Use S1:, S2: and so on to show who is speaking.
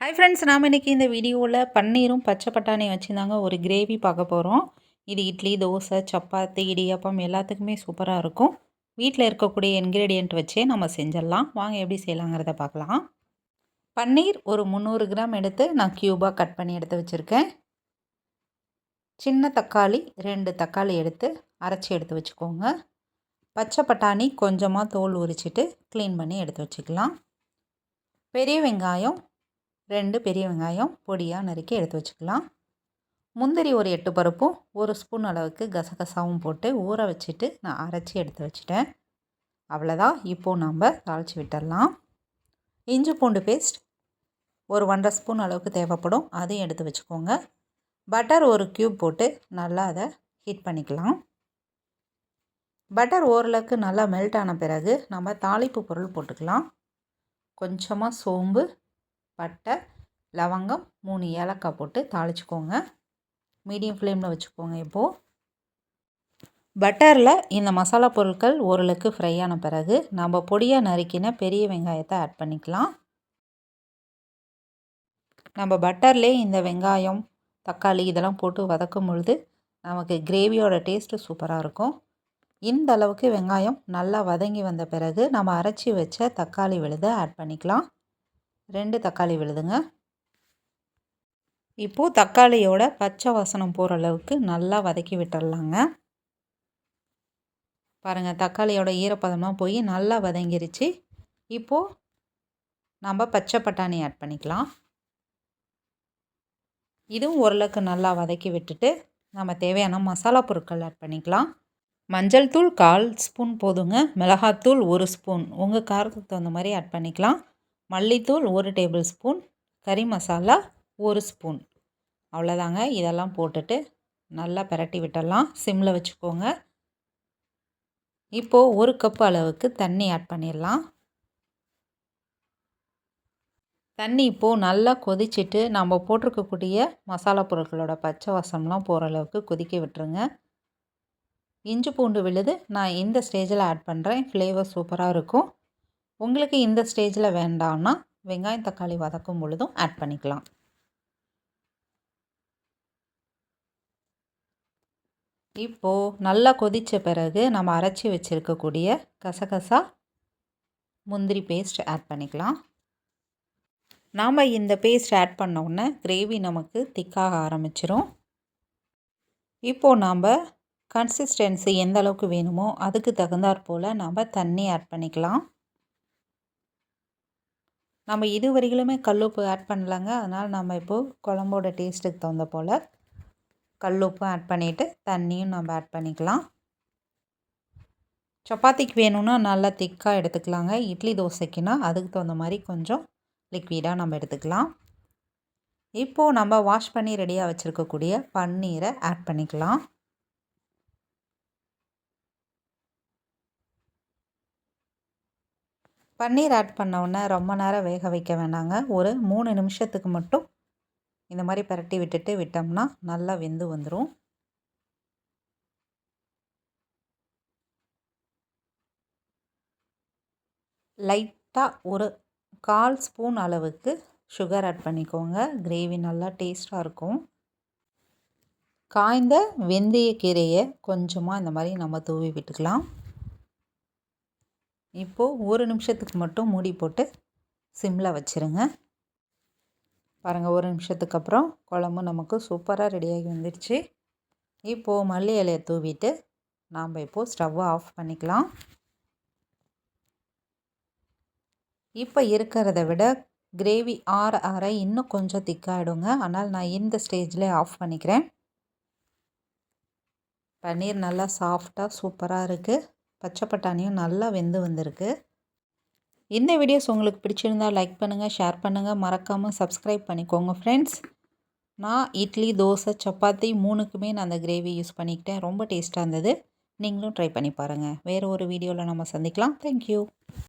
S1: Hi friends நாம் இன்றைக்கி இந்த வீடியோவில் பன்னீரும் பச்சை பட்டாணியும் வச்சுருந்தாங்க. ஒரு கிரேவி பார்க்க போகிறோம் இது இட்லி தோசை சப்பாத்தி இடியாப்பம் எல்லாத்துக்குமே சூப்பராக இருக்கும். வீட்டில் இருக்கக்கூடிய இன்க்ரீடியண்ட் வச்சே நம்ம செஞ்சிடலாம். வாங்க எப்படி செய்யலாங்கிறத பார்க்கலாம். பன்னீர் ஒரு முந்நூறு கிராம் எடுத்து நான் க்யூபாக கட் பண்ணி எடுத்து வச்சுருக்கேன். சின்ன தக்காளி ரெண்டு தக்காளி எடுத்து அரைச்சி எடுத்து வச்சுக்கோங்க. பச்சை பட்டாணி கொஞ்சமாக தோல் உரிச்சிட்டு க்ளீன் பண்ணி எடுத்து வச்சுக்கலாம். பெரிய வெங்காயம் ரெண்டு பெரிய வெங்காயம் பொடியாக நறுக்கி எடுத்து வச்சுக்கலாம். முந்திரி ஒரு எட்டு பருப்பும் ஒரு ஸ்பூன் அளவுக்கு கசகசாவும் போட்டு ஊற வச்சுட்டு நான் அரைச்சி எடுத்து வச்சுட்டேன். அவ்வளோதான் இப்போது நம்ம தாளித்து விட்டுடலாம். இஞ்சி பூண்டு பேஸ்ட் ஒரு ஒன்றரை ஸ்பூன் அளவுக்கு தேவைப்படும். அதையும் எடுத்து வச்சுக்கோங்க. பட்டர் ஒரு க்யூப் போட்டு நல்லா அதை ஹீட் பண்ணிக்கலாம். பட்டர் ஓரளவுக்கு நல்லா மெல்ட் ஆன பிறகு நம்ம தாளிப்பு பொருள் போட்டுக்கலாம். கொஞ்சமாக சோம்பு பட்டை லவங்கம் மூணு ஏலக்காய் போட்டு தாளிச்சிக்கோங்க. மீடியம் ஃப்ளேமில் வச்சுக்கோங்க இப்போது பட்டரில் இந்த மசாலா பொருட்கள் ஓரளவுக்கு ஃப்ரை ஆன பிறகு நம்ம பொடியாக நறுக்கின பெரிய வெங்காயத்தை ஆட் பண்ணிக்கலாம். நம்ம பட்டர்லேயே இந்த வெங்காயம் தக்காளி இதெல்லாம் போட்டு வதக்கும் பொழுது நமக்கு கிரேவியோட டேஸ்ட்டு சூப்பராக இருக்கும். இந்த அளவுக்கு வெங்காயம் நல்லா வதங்கி வந்த பிறகு நம்ம அரைச்சி வச்ச தக்காளி விழுதை ஆட் பண்ணிக்கலாம். ரெண்டு தக்காளி விழுதுங்க. இப்போது தக்காளியோட பச்சை வாசனம் போகிற அளவுக்கு நல்லா வதக்கி விட்டுடலாங்க பாருங்கள் தக்காளியோட ஈரப்பதமாக போய் நல்லா வதங்கிருச்சு. இப்போது நம்ம பச்சை பட்டாணி ஆட் பண்ணிக்கலாம். இதுவும் ஓரளவுக்கு நல்லா வதக்கி விட்டுட்டு நம்ம தேவையான மசாலா பொருட்கள் ஆட் பண்ணிக்கலாம். மஞ்சள் தூள் கால் ஸ்பூன் போதுங்க. மிளகாத்தூள் ஒரு ஸ்பூன். உங்கள் காரத்துக்கு தகுந்த மாதிரி ஆட் பண்ணிக்கலாம். மல்லித்தூள் ஒரு டேபிள் ஸ்பூன் கறி மசாலா ஒரு ஸ்பூன். அவ்வளோதாங்க. இதெல்லாம் போட்டுட்டு நல்லா பரட்டி விட்டலாம் சிம்மில் வச்சுக்கோங்க. இப்போது ஒரு கப் அளவுக்கு தண்ணி ஆட் பண்ணிடலாம். தண்ணி இப்போது நல்லா கொதிச்சுட்டு நம்ம போட்டிருக்கக்கூடிய மசாலா பொருட்களோட பச்சை வாசம்லாம் போகிற அளவுக்கு கொதிக்க விட்டுருங்க. இஞ்சி பூண்டு விழுது நான் இந்த ஸ்டேஜில் ஆட் பண்ணுறேன் ஃப்ளேவர் சூப்பராக இருக்கும். உங்களுக்கு இந்த ஸ்டேஜில் வேண்டாம்னா வெங்காயம் தக்காளி வதக்கும் பொழுதும் ஆட் பண்ணிக்கலாம். இப்போது நல்லா கொதித்த பிறகு நம்ம அரைச்சி வச்சுருக்கக்கூடிய கசகசா முந்திரி பேஸ்ட் ஆட் பண்ணிக்கலாம். நாம் இந்த பேஸ்ட் ஆட் பண்ணோடனே கிரேவி நமக்கு திக்காக ஆரம்பிச்சிரும். இப்போது நாம் கன்சிஸ்டன்சி எந்த அளவுக்கு வேணுமோ அதுக்கு தகுந்தாற் போல் நாம் தண்ணி ஆட் பண்ணிக்கலாம். நம்ம இது கல் கல்லுப்பு ஆட் பண்ணலாங்க. அதனால் நம்ம இப்போது குழம்போட டேஸ்ட்டுக்கு தகுந்த போல் கல்லுப்பும் ஆட் பண்ணிவிட்டு தண்ணியும் நம்ம ஆட் பண்ணிக்கலாம். சப்பாத்திக்கு வேணும்னா நல்லா திக்காக எடுத்துக்கலாங்க. இட்லி தோசைக்குன்னா அதுக்கு தகுந்த மாதிரி கொஞ்சம் லிக்விடாக நம்ம எடுத்துக்கலாம். இப்போது நம்ம வாஷ் பண்ணி ரெடியாக வச்சுருக்கக்கூடிய பன்னீரை ஆட் பண்ணிக்கலாம். பன்னீர் ஆட் பண்ணவுடனே ரொம்ப நேரம் வேக வைக்க வேண்டாங்க ஒரு மூணு நிமிஷத்துக்கு மட்டும் இந்த மாதிரி பரட்டி விட்டுட்டு விட்டோம்னா நல்லா வெந்து வந்துடும் லைட்டாக ஒரு கால் ஸ்பூன் அளவுக்கு சுகர் ஆட் பண்ணிக்கோங்க. கிரேவி நல்லா டேஸ்ட்டாக இருக்கும். காய்ந்த வெந்தய கீரையை கொஞ்சமாக இந்த மாதிரி நம்ம தூவி விட்டுக்கலாம். இப்போது ஒரு நிமிஷத்துக்கு மட்டும் மூடி போட்டு சிம்மில் வச்சுருங்க. பாருங்கள் ஒரு நிமிஷத்துக்கு அப்புறம் குழம்பு நமக்கு சூப்பராக ரெடியாகி வந்துடுச்சு இப்போது மல்லி இலையை தூவிட்டு நாம் இப்போது ஸ்டவ்வை ஆஃப் பண்ணிக்கலாம். இப்போ இருக்கிறத விட கிரேவி ஆற ஆற இன்னும் கொஞ்சம் திக்காகிடுங்க ஆனால் நான் இந்த ஸ்டேஜில் ஆஃப் பண்ணிக்கிறேன். பன்னீர் நல்லா சாஃப்டாக சூப்பராக இருக்குது பச்சை பட்டாணியும் நல்லா வெந்து வந்திருக்கு. இந்த வீடியோஸ் உங்களுக்கு பிடிச்சிருந்தால் லைக் பண்ணுங்கள் ஷேர் பண்ணுங்கள் மறக்காமல் சப்ஸ்கிரைப் பண்ணிக்கோங்க ஃப்ரெண்ட்ஸ் நான் இட்லி தோசை சப்பாத்தி மூணுக்குமே நான் அந்த கிரேவி யூஸ் பண்ணிக்கிட்டேன். ரொம்ப டேஸ்ட்டாக இருந்தது. நீங்களும் ட்ரை பண்ணி பாருங்கள் வேறு ஒரு வீடியோவில் நம்ம சந்திக்கலாம். தேங்க்யூ